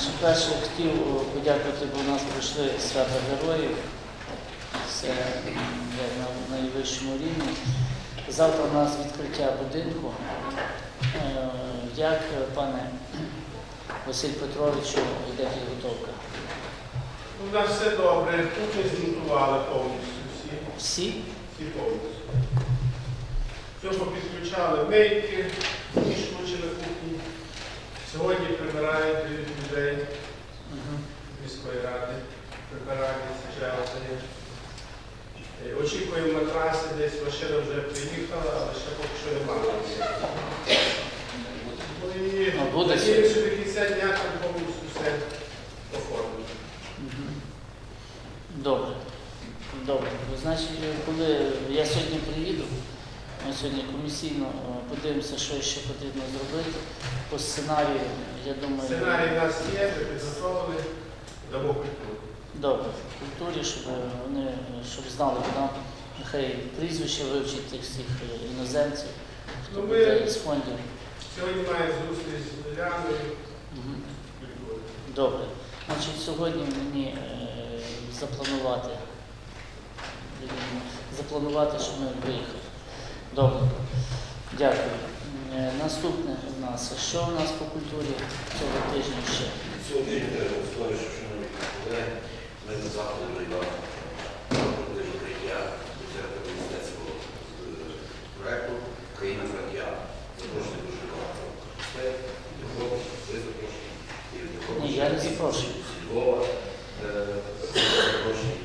Значить, перше хотів подякувати, бо у нас пройшли свята героїв. Це на найвищому рівні. Завтра у нас відкриття будинку. Е, Як, е, пане Василь Петровичу, йде підготовка? У нас все добре, тут ми змонтували повністю всі, Всі? всі повністю. Все попідключали мийки, ніж включили кухні. Сьогодні прибирають людей міської ради, прибирають джелтені. Очікуємо на трасі, десь машина вже приїхала, але ще поки що немає. Ну і А що до кінця дня там повністю все оформлено. Добре. Добре. Значить, коли я сьогодні сьогодні комісійно е, подивимося, що ще потрібно зробити. По сценарію, я думаю, Сценарій у нас є, ми підготовили, дамо культуру. добре, в культурі, щоб вони щоб знали, куди нехай прізвище вивчить тих всіх е, іноземців, хто Ну, ми- із фондів. Сьогодні маємо зустріч з Мгм. культури. Добре. Значить, сьогодні мені е, запланувати, запланувати, щоб ми виїхали. Добре. Дякую. Е, Наступне у нас. Що у нас по культурі цього тижня ще? Сьогодні історію, що шановні колеги, ми на заходи приймали мистецького е, проекту Країна Франкія. Запрошую дуже багато гостей, і ви запрошені, і від Ні, я не запрошую. зі Львова, е, запрошені.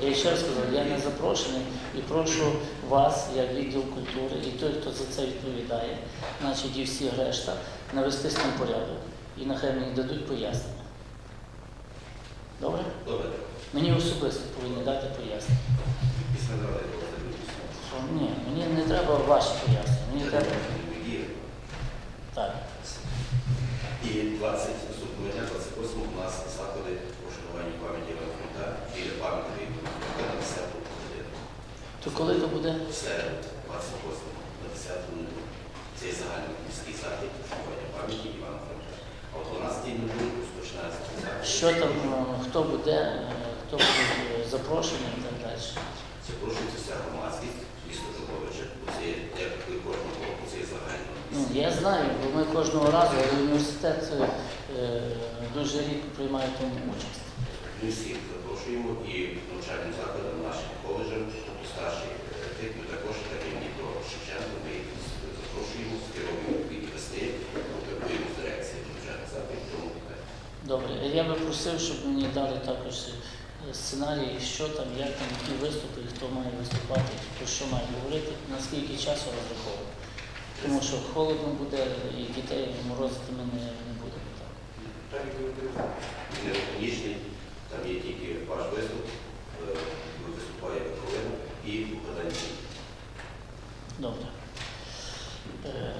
Я ще раз сказав, я не запрошений і прошу вас, як відділ культури, і той, хто за це відповідає, значить і всі решта, навести з тим порядок. І нехай мені дадуть пояснення. Добре? Добре, Мені особисто повинні дати пояснення. після ні, мені не треба ваші пояснення. Мені треба так. І 20 наступного дня, 28 у нас заходи по вшануванню пам'яті Івана Франка біля пам'ятки Івана Франка на 10 годину. То коли то буде? 28 на 10 годину. Цей загальний міський захід вшанування пам'яті Івана Франка. А о 12 годині розпочинається цей захід. Що там, е, хто буде, е, хто буде е, запрошений і так далі. Запрошується вся громадськість, місто Жуковича. Це як і кожного року, це загально. Ну, я знаю, бо ми кожного разу, але університет е, дуже рідко приймає тому участь. Ми всіх запрошуємо і навчальним закладам, нашим коледжам, тобто старші ми також, так як про Шевченко, ми запрошуємо, скеровуємо від гостей, контактуємо з навчальних закладів, тому. Добре, я би просив, щоб мені дали також е, сценарій, що там, як там, які виступи, хто має виступати, про що має говорити, наскільки часу розраховувати. Тому що холодно буде і дітей морозити ми не, не будемо. Так. Так, ви не там є тільки ваш виступ, е, ви виступаєте і укладання. Добре. Е,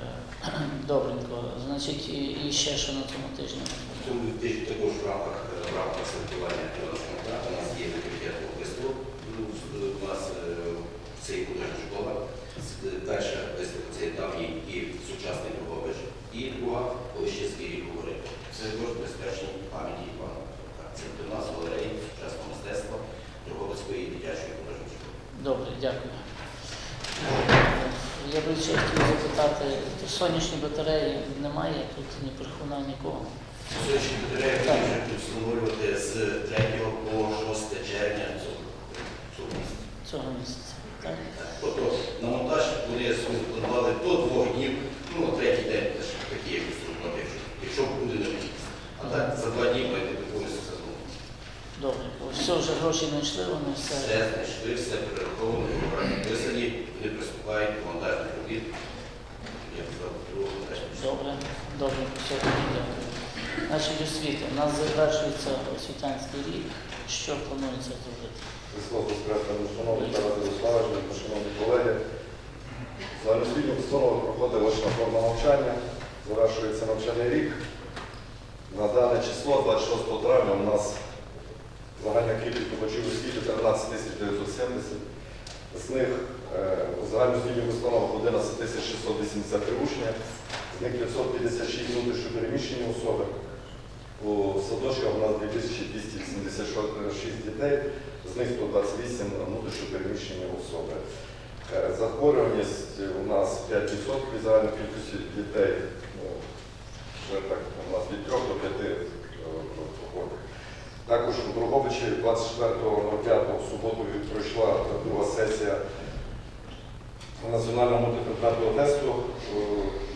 Добренько. Значить, і, ще що на цьому тижні. В цьому тижні також в рамках е, в рамках святкування у нас є відкриття виставок. Ну, У нас е, це і художня школа. Е, Перша виставка це давній і сучасний Другович. І друга, ще говорить. Це також безпечні пам'яті Івана Це до нас галереї Добре, дякую. Я би ще хотів запитати, сонячні батареї немає тут ні перхуна, нікого. Сонячні батареї будуть встановлювати з 3 по 6 червня цього цього місяця. цього місяця. Так? Тобто на монтаж вони собі запланували до двох днів, ну, на третій день теж такі якісь роботи, якщо, якщо буде необхідність. А так за два дні має бути повністю сезон. Добре. Бо Все, вже гроші знайшли, вони все. Все знайшли, все перераховано, програмі писані, вони приступають до монтажних робіт. Я. Добре, добре, все дякую. Значить, освіта. У нас завершується освітянський рік. Що планується зробити? Слово скажемо, шановні Тарас Ярославович, шановні колеги. Загальноосвітня установа проходить очна форма навчання. Завершується навчальний рік. На дане число, 26 травня, у нас загальна кількість побачив освіти 13 970. З них е, у загальноосвітніх установах 11 683 учні, з них 556 внутрішньо переміщені особи, У садочках у нас 2286 дітей, з них 128 внутрішньо переміщені особи. Е, Захворюваність у нас 5% від загальної кількості дітей. Ну, вже так у нас від 3 до 5 е, проходить. Також Друговичі 24.05 суботу пройшла друга сесія національного мультипредметного тесту. Е,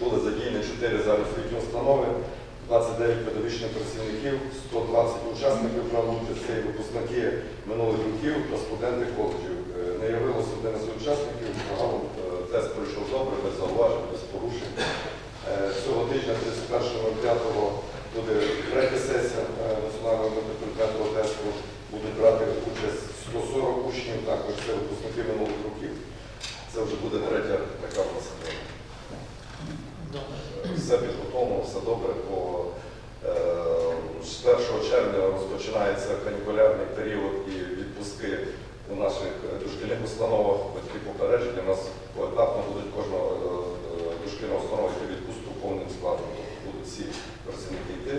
Були задіяні 4 загальноосвітні установи, 29 педагогічних працівників, 120 учасників участі, це випускники минулих років та студенти коледжів. Е, Не явилося 11 учасників, загалом е, тест пройшов добре, без зауважень, без порушень. Е, Цього тижня, 31.05, буде третя сесія е, національного мультипредметного тесту. Будуть брати участь 140 учнів, також це випускники минулих років. Це вже буде третя така в нас. е, Добре. Все підготовлено, все добре. Бо е, з 1 червня розпочинається канікулярний період і відпустки у наших е, дошкільних установах. Батьки попередження. У нас поетапно будуть кожна е, е, дошкільна установа йти в відпустку повним складом. Тобто будуть всі працівники йти.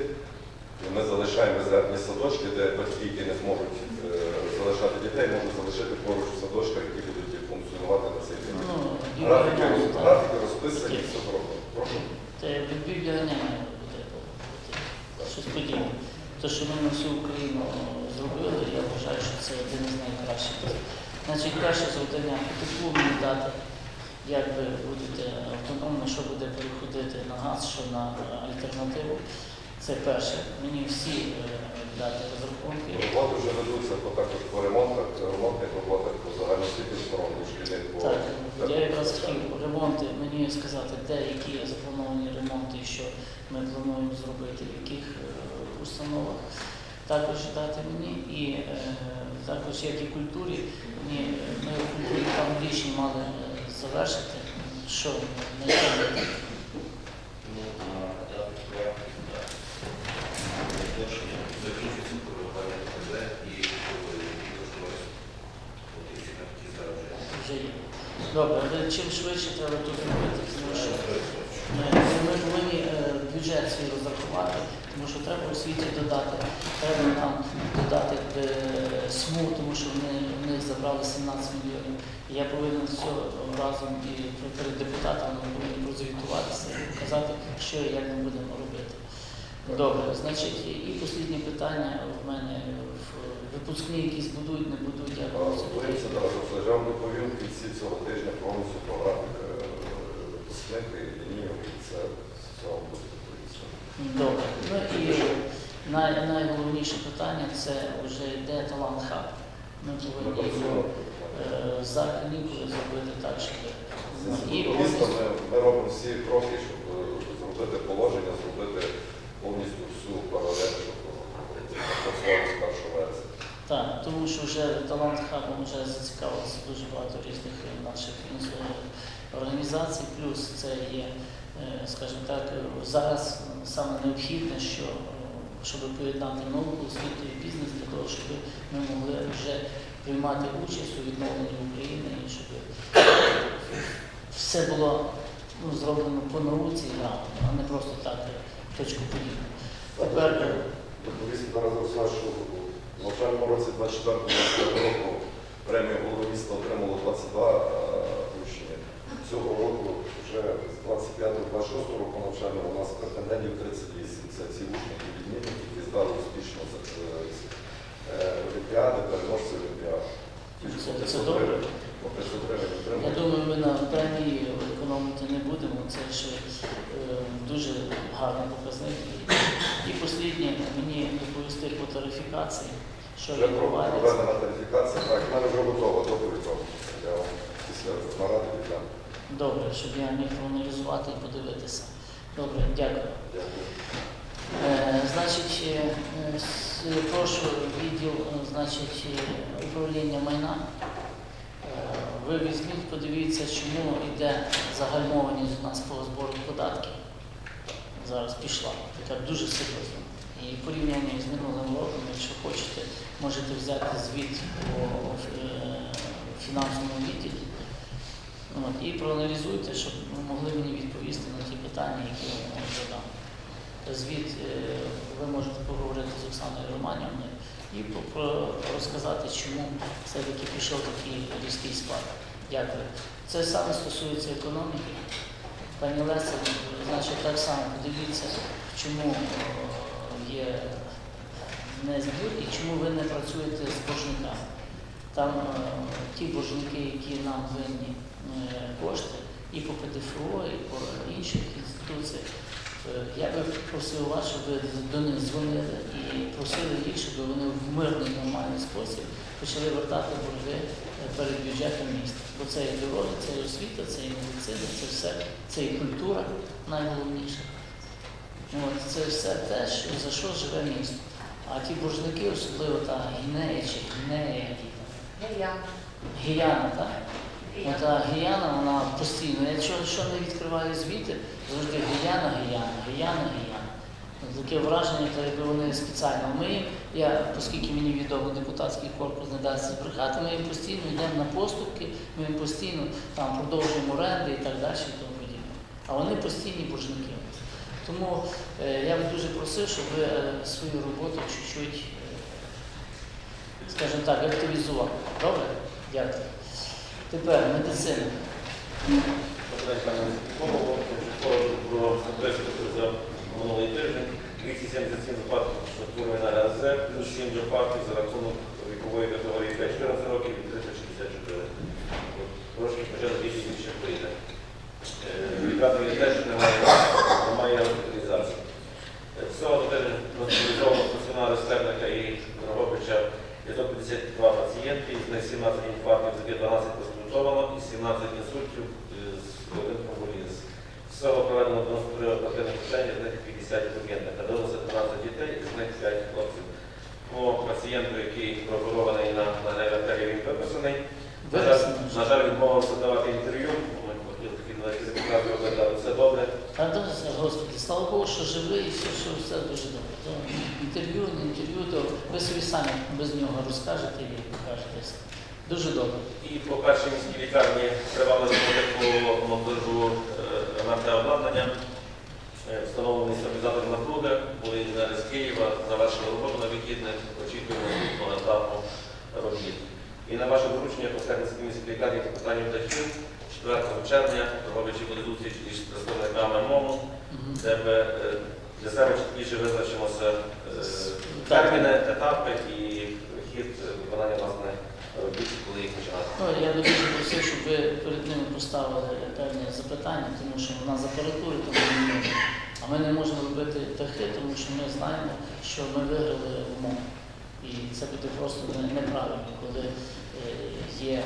І ми залишаємо резервні садочки, де батьки, які не зможуть е, залишати дітей, можуть залишити поруч в садочках, які будуть функціонувати на цей день. Ну, Графіки, графіки розписані, все зроблено. Прошу. Бібліонення буде щось подібне. Те, що ми на всю Україну зробили, я вважаю, що це один із найкращих. Значить, перше завдання теплу мені дати, як ви будете автономно, що буде переходити на газ, що на альтернативу. Це перше. Мені всі е, дати розрахунки. Роботи вже ведуться по також по ремонтах, ремонтних роботах по загальноосвітніх сторон дошкільних. по- Так, я якраз хотів ремонти, мені сказати, де які заплановані ремонти, що ми плануємо зробити, в яких е, установах. Також дати мені і е, також як і культурі, мені, е, ми в культурі там рішення мали завершити, що на якому етапі. Ну, а я закінчується коригування ТЗ і коштується. От і всі такі зараз Добре, але чим швидше треба тут зробити, тому що Е, Ми повинні е, бюджет свій розрахувати, тому що треба освіті додати, треба нам додати е, СМУ, тому що вони, вони забрали 17 мільйонів. Я повинен все разом і перед депутатами ми повинні прозвітуватися і показати, що і як ми будемо робити. Добре, значить, і останнє питання в мене в- випускні якісь будують, не будують, як це буде. Вам доповім в кінці цього тижня повністю про графік е, і лінійок, і це вам буде. Добре. Ну і най, найголовніше питання це вже йде талант хаб. Ми повинні його е, за канікули зробити так, щоб і ми робимо всі кроки, щоб е, зробити положення, зробити повністю всю паралель, щоб працювати з 1 вересня. так, тому що вже талант хабом вже зацікавилося дуже багато різних е, наших організацій. Плюс це є, е, скажімо так, е, зараз саме необхідне, що е, щоб поєднати науку, освіту і бізнес для того, щоб ми могли вже приймати участь у відновленні України і щоб все було ну, зроблено по науці грамотно, а не просто так е, точку подібну. Тепер е, в навчальному році 24 року премію голови міста отримало 22 е, учні. Цього року вже з 25-26 року навчального у нас претендентів 38. Це ці учні, які відмінні, які здали успішно з е, олімпіади, переможці олімпіади. Це- це добре. По 500 гривень Я думаю, ми на премії економити не будемо. Це ще е, дуже гарний показник. І останнє мені доповісти по тарифікації, що Вже відбувається. проведена тарифікація, так, в мене вже готова доповідь. вам. Я вам після наради віддам. Добре, щоб я міг проаналізувати і подивитися. Добре, дякую. Дякую. Е, Значить, е, е, прошу відділ значить, управління майна. Ви візьміть, подивіться, чому йде загальмованість у нас по збору податків. Зараз пішла, така дуже серйозна. І порівняння з минулим роком, якщо хочете, можете взяти звіт по фінансовому відділі. І проаналізуйте, щоб ви могли мені відповісти на ті питання, які я вам задам. Звіт е, ви можете поговорити з Оксаною Романівною і розказати, чому все-таки пішов такий різкий спад. Дякую. Це саме стосується економіки. Пані Леся, значить, так само подивіться, чому е, є незбір і чому ви не працюєте з боржниками. Там е, ті боржники, які нам винні кошти, і по ПДФО, і по інших інституціях. Е, Я би просив вас, щоб ви до них дзвонили і просили їх, щоб вони в мирний нормальний спосіб почали вертати борги е, перед бюджетом міста. Бо це і дороги, це і освіта, це і медицина, це все, це і культура найголовніше. От, це все те, що, за що живе місто. А ті боржники, особливо та Гінея чи Гінея, які там, Гіяна, так? Ну, та Гіяна, вона постійно. Якщо що не відкриваю звіти, завжди Гіяна, Гіяна, Гіяна, Гіяна. Ну, Таке враження, то якби вони спеціально. Ми я, оскільки мені відомо, депутатський корпус не дасть збрехати, ми їм постійно йдемо на поступки, ми їм постійно там продовжуємо оренди і так далі тому. А вони постійні боржники. Тому е, я би дуже просив, щоб ви е, свою роботу чуть-чуть, е, скажімо так, активізували. Добре? Дякую. Тепер медицина. Про за минулий тиждень. 277 випадків структури на ГЗ, плюс 7 випадків за рахунок вікової категорії 5-14 років 50 документах, а дивилося 12 дітей, з них 5 хлопців. По пацієнту, який прокурований на НРТ, він виписаний. На жаль, відмовився давати інтерв'ю. Ми хотіли такі великі запитання робити, все добре. А то, Господи, слава Богу, що живий і все, що все дуже добре. То інтерв'ю, не інтерв'ю, то ви собі самі без нього розкажете і покажете. Дуже добре. І по першій міській лікарні тривали роботи по монтажу е, обладнання. Е, Встановлений стабілізатор напруги, були інженери з Києва, завершили роботу на вихідних, очікуємо наступного етапу робіт. І на ваше доручення по Сербській міській лікарні по питанню птахів 4 червня, робячи буде зустріч із представниками МОМу, де ми е, для себе чіткіше визначимося е, терміни, етапи і хід виконання власне робіт, коли їх починати. Ну, я дуже просив, щоб ви перед ними поставили певні запитання, тому що в нас тому не можна. А ми не можемо робити птахи, тому що ми знаємо, що ми виграли умову. І це буде просто неправильно, коли е, є,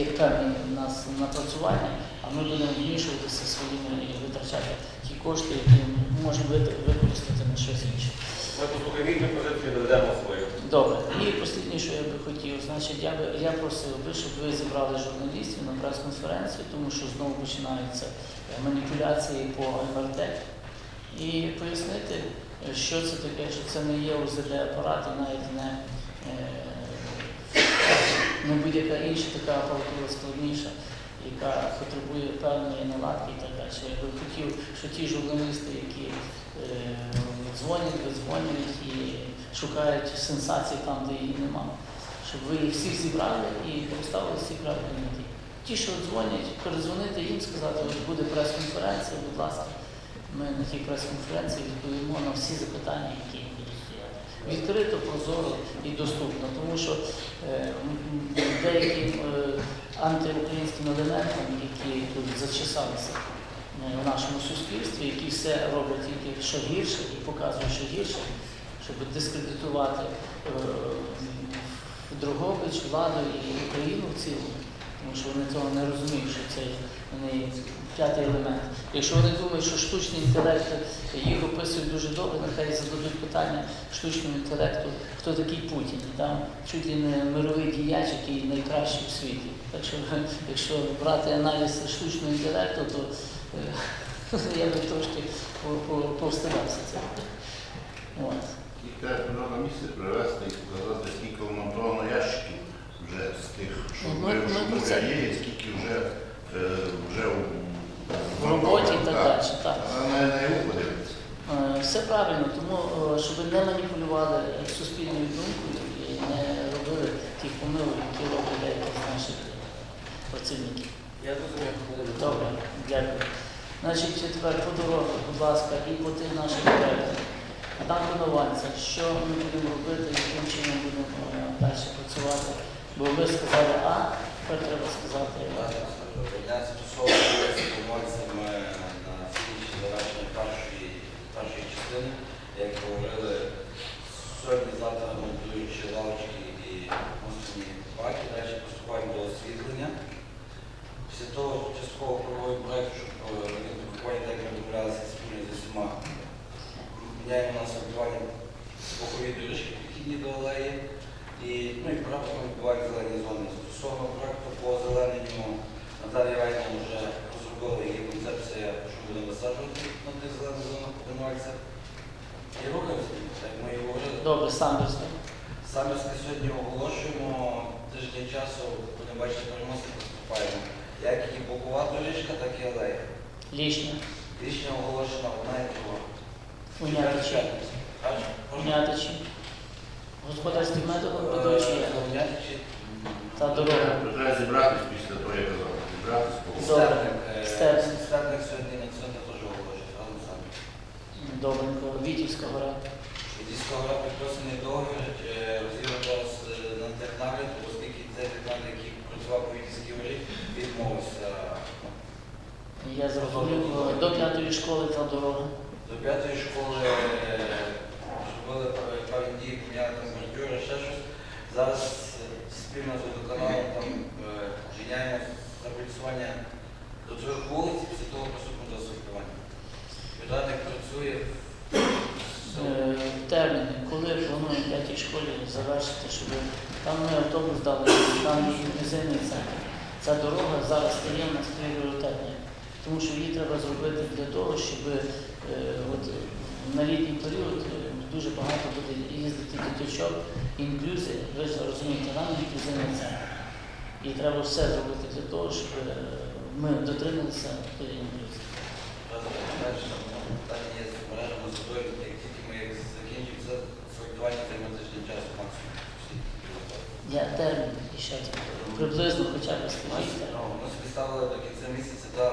є певні у нас напрацювання, а ми будемо вмішуватися своїми і витрачати ті кошти, які ми можемо використати на щось інше. Ми послухаємо їхню позицію. Добре, і останнє, що я би хотів, значить, я би я просив би, щоб ви зібрали журналістів на прес-конференцію, тому що знову починаються е, маніпуляції по МРТ, і пояснити, що це таке, що це не є УЗД-апарат, і навіть не, е, не будь-яка інша така апаратура складніша, яка потребує певної наладки і так далі. Я би хотів, що ті журналісти, які е, дзвонять, видзвонюють і шукають сенсації там, де її немає, щоб ви їх всіх зібрали і поставили всі крапки на ті. Що дзвонять, перезвонити їм, сказати, от буде прес-конференція, будь ласка, ми на тій прес-конференції відповімо на всі запитання, які будуть стояти. Відкрито, прозоро і доступно, тому що е, деяким е, антиукраїнським елементам, які тут зачесалися в нашому суспільстві, які все роблять тільки що гірше і показують, що гірше, щоб дискредитувати е, Дрогобич, владу і Україну в цілому, тому що вони цього не розуміють, що це вони п'ятий елемент. Якщо вони думають, що штучний інтелект їх описують дуже добре, нехай зададуть питання штучному інтелекту, хто такий Путін. Там чуть ли не мировий діяч, який найкращий в світі. Так що, якщо брати аналіз штучного інтелекту, то я би трошки по- по- повстидався це. І треба місце привезти і показати, скільки вмонтовано ящиків вже з тих, що Ну, ми ну, ну, є, і скільки вже, е, вже у- В роботі і так далі. Так. На, на його подивитися. Тому, е, щоб не маніпулювали суспільною думкою і не робили тих помилок, які роблять деякі з наших працівників. Я розумію. Добре, дякую. Значить, тепер по дорогах, будь ласка, і по тих наших проєктах. Адам Коновальця, що ми будемо робити, яким чином будемо е, далі працювати. Бо ви сказали А, тепер треба сказати А. Я застосовую інформаціями на фініші завершення першої, першої частини, як говорили, сьогодні-завтра монтуючи лавочки і мусорні баки, далі приступаємо до освітлення. Після того частково проводимо проєкт, щоб відбування, так як ми домовлялися спільно зі всіма, міняємо на асфальтування бокові доріжки, підхідні до алеї. І, ну, і практично відбувають зелені зони. Стосовно проекту по озелененню Наталія Райна вже розробила її концепція, що буде висаджувати на тих зелених зонах Коновальця. І рухаємося, так ми і говорили. Добре, Сандерська. Самірське сьогодні оголошуємо тиждень часу, будемо бачити переможців, поступаємо. Як і бокова доріжка, так і алея. Лішня, Рішення оголошено одна і друга. Унятичі? Унятичі. Господарським методом ведучі Е, Унятичі, та дорога. Треба зібратись після того, як казав. Зібратись по Добре. Е, Степник. Степник сьогодні на центрі теж разом з нами. Добренько, Вітівська гора. Військова гра підписаний договір, е, розірвав е, на технагляд, оскільки цей технагляд, який працював по Вітівській горі, відмовився Я зрозумів, до п'ятої школи та дорога. до п'ятої школи, зробили певні дії, поміняли бордюри, ще щось. Зараз е, спільно з водоканалом там е, міняємо запрацювання до трьох вулиць, після того приступимо до асфальтування. Підрадник працює. Е, Терміни, коли плануємо в п'ятій школі завершити, щоб там ми автобус дали, там є інклюзивний центр. Ця дорога зараз стає в нас пріоритетною, тому що її треба зробити для того, щоб е, от, на літній період е, дуже багато буде їздити діточок, інклюзи, ви розумієте, нам інклюзивний центр. І треба все зробити для того, щоб е, ми дотрималися тієї інклюзії. Далі там питання є з мережами з водою, як тільки ми їх закінчимо, це асфальтування займе тиждень часу максимум. Всі. Я термін і ще приблизно хоча б скажіть. Ну, Ми собі ставили до кінця місяця, та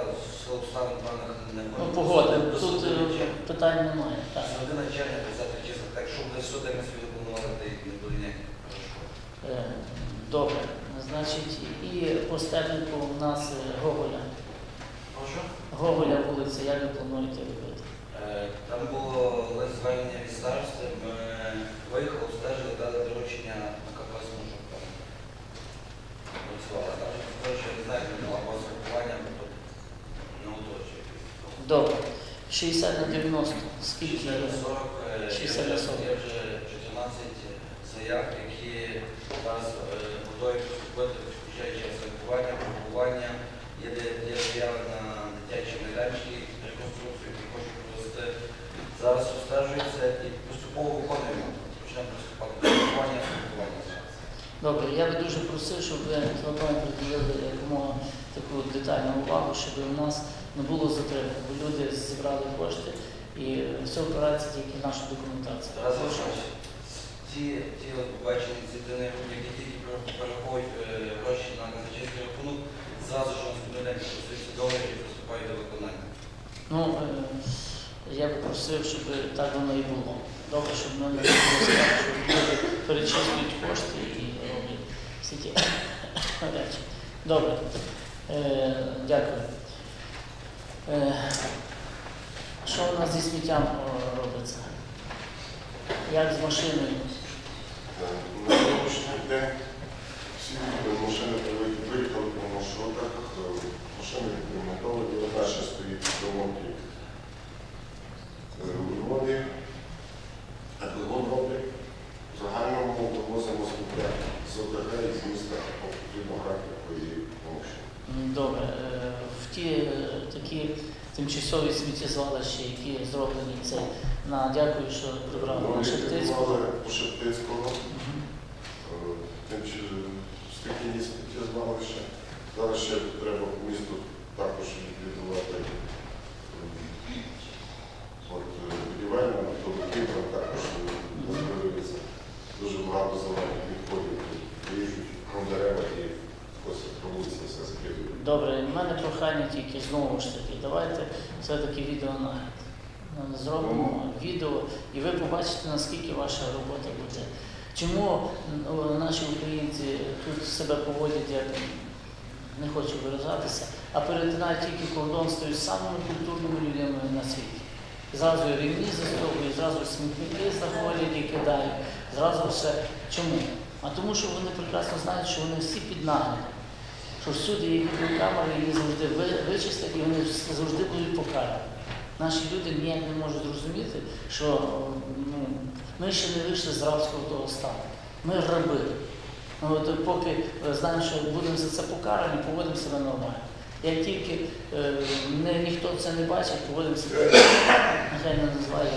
сил обставин певних не Ну, погоди, тут е, питань немає. Так. Середина червня, 10 числа, так що буде суд, ми собі та й не буде ніяких перешкод. Е, Добре. Значить, і по степнику у нас е, Гоголя. Прошу? Гоголя вулиця, як ви плануєте робити? Е, Там було лист звернення від старости, ми виїхали, стежили, дали доручення на КПС щоб там не уточнює. Добре. 60 на 90. Скільки? 60 на 40, е, 60 на 40. є вже 14 заяв, які зараз е, готові поступити, включаючи асфальтування, пробування. Є, де- є заяви на дитячі майданчики, реконструкцію, які хочуть провести. Зараз обстежується і поступово виконуємо. Почнемо приступати до пробування, асфальтування зараз. Добре, я би дуже просив, щоб ви Антоном приділили якомога таку детальну увагу, щоб у нас не було затримок, бо люди зібрали кошти і все опирається тільки в нашу документацію. Тарас Олександрович, ті, ті побачені ініціативні групи, які тільки переходять е, гроші на казначейський рахунок, зразу ж день підписуються договір і приступають до виконання. Ну, е, я би просив, щоб так воно і було. Добре, щоб ми не було сказати, що люди перечислюють кошти і речі. Добре. Е, дякую. Е, що у нас зі сміттям робиться? Як з машиною? На сьогоднішній день всі машини які виїхали по маршрутах, е, машини відремонтовані, одна ще стоїть в ремонті тимчасові сміттєзвалища, які зроблені це на дякую, що програму ну, на Шептицького. Шептицького. Е, скільки сміттєзвалища. Зараз ще треба в місту також відвідувати е, будівельна, то Кіпра також розбереться. Дуже багато зелених відходів ріжуть на і ось проводиться все скидують. Добре, в мене прохання тільки знову ж таки давайте все-таки відеонагляд. Ну, Зробимо відео, і ви побачите, наскільки ваша робота буде. Чому наші українці тут себе поводять як не хочу виражатися, а перетинають тільки кордон стають самими культурними людьми на світі. Зразу і рівні застовують, зразу смітники знаходять і кидають, зразу все. Чому? А тому, що вони прекрасно знають, що вони всі під наглядом. Що всюди є відеокамери, її завжди ви- вичислять і вони завжди будуть покарані. Наші люди ніяк не можуть зрозуміти, що ну, ми ще не вийшли з рабського того стану. Ми раби. Ну, от поки е, знаємо, що будемо за це покарані, поводимо себе нормально. Як тільки е, не, ніхто це не бачить, поводимо себе, нехай не називає,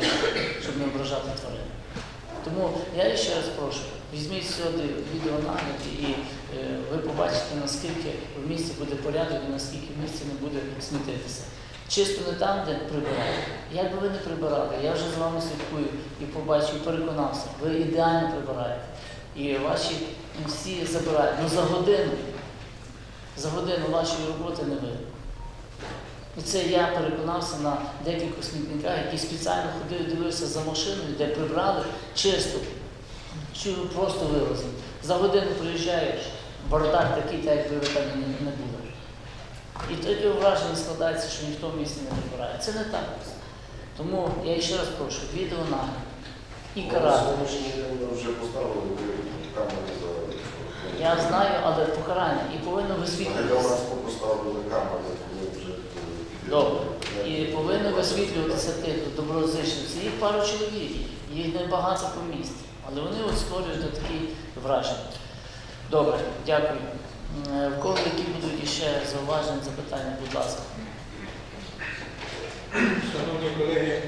щоб не ображати тварин. Тому я ще раз прошу, візьміть сьогодні відеонагляд і е, ви побачите, наскільки в місті буде порядок і наскільки в місті не буде смітитися. Чисто не там, де прибирають. Як би ви не прибирали, я вже з вами слідкую і побачив, і переконався, ви ідеально прибираєте. І ваші всі забирають. Ну за годину, за годину вашої роботи не видно. І це я переконався на декількох смітниках, які спеціально ходили, дивилися за машиною, де прибрали чисто, чи просто вивезли. За годину приїжджаєш, бардак такий, так якби ви там не, були. І таке враження складається, що ніхто в місті не прибирає. Це не так. Тому я ще раз прошу, відео нагляд і карати. Вже поставили камери за... Я знаю, але покарання і повинно Взагалі у висвітлюватися. нас поставили камери, Добре. І повинно висвітлюватися тих доброзичливців. Їх пару чоловік, їх небагато по місті. Але вони от створюють такі враження. Добре, дякую. Е, В кого які будуть ще зауваження, запитання, будь ласка. Шановні колеги,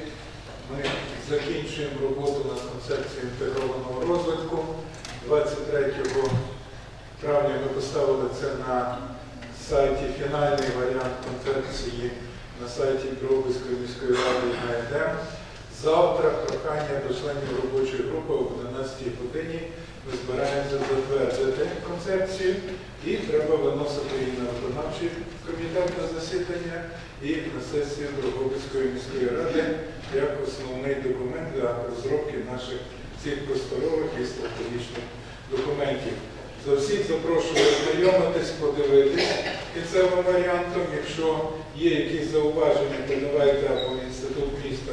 ми закінчуємо роботу над концепцією інтегрованого розвитку. 23 травня ми поставили це на сайті фінальний варіант концепції на сайті Дробицької міської ради на ЕДЕМ. Завтра прохання до членів робочої групи о 11 годині ми збираємося затвердити концепцію і треба виносити її на виконавчий комітет на засідання і на сесію Дрогобицької міської ради як основний документ для розробки наших цих просторових і стратегічних документів. За всіх запрошую ознайомитись, подивитись кінцевим варіантом. Якщо є якісь зауваження, подавайте або в інститут міста,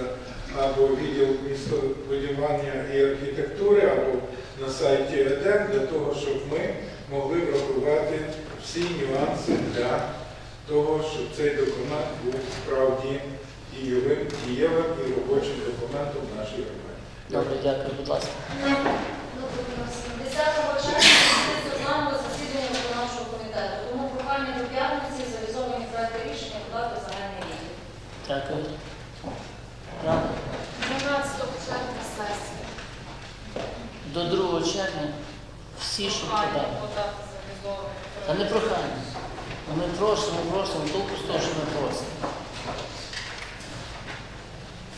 або відділ містобудування і архітектури, або на сайті ЕДЕМ, для того, щоб ми могли врахувати всі нюанси для того, щоб цей документ був справді дієвим, дієвим і робочим документом в нашій громаді. Добре, дякую, будь ласка. 10 червня планове засідання виконавчого комітету. Тому прохання до п'ятниці завізовані проекти рішення подати загальний рік. Дякую. Рада. 12 червня сесія. До 2 червня всі, щоб подали. Та не прохання. Ну, Ми просимо, просимо, толку з того, що ми просимо.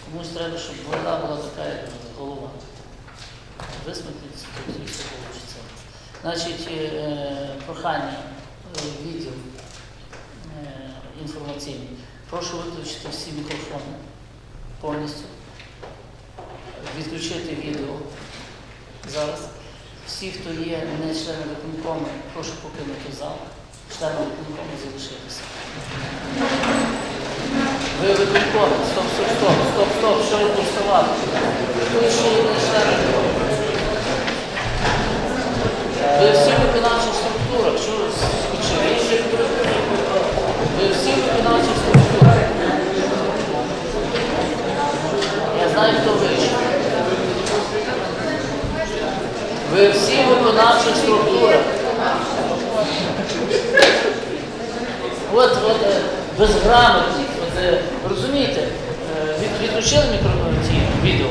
Комусь треба, щоб вода була така, як голова. Висмикнеться, тоді все вийде. Значить, е, прохання, е, відділ е, інформаційний. Прошу виключити всі мікрофони повністю. Відключити відео зараз. Всі, хто є не члени виконкому, прошу покинути зал. Члени виконкому залишитися. Ви виконком, стоп, стоп, стоп, стоп, стоп, що ви повставали? Ви ще не члени виконкому. Ви всі в виконавчих структурах, що ви скучили? Ви всі в виконавчих структурах. Я знаю, хто вийшов. Ви всі в виконавчих структурах. От, от е, безграмотні. От, е, розумієте, е, від- відключили мікрофон відео.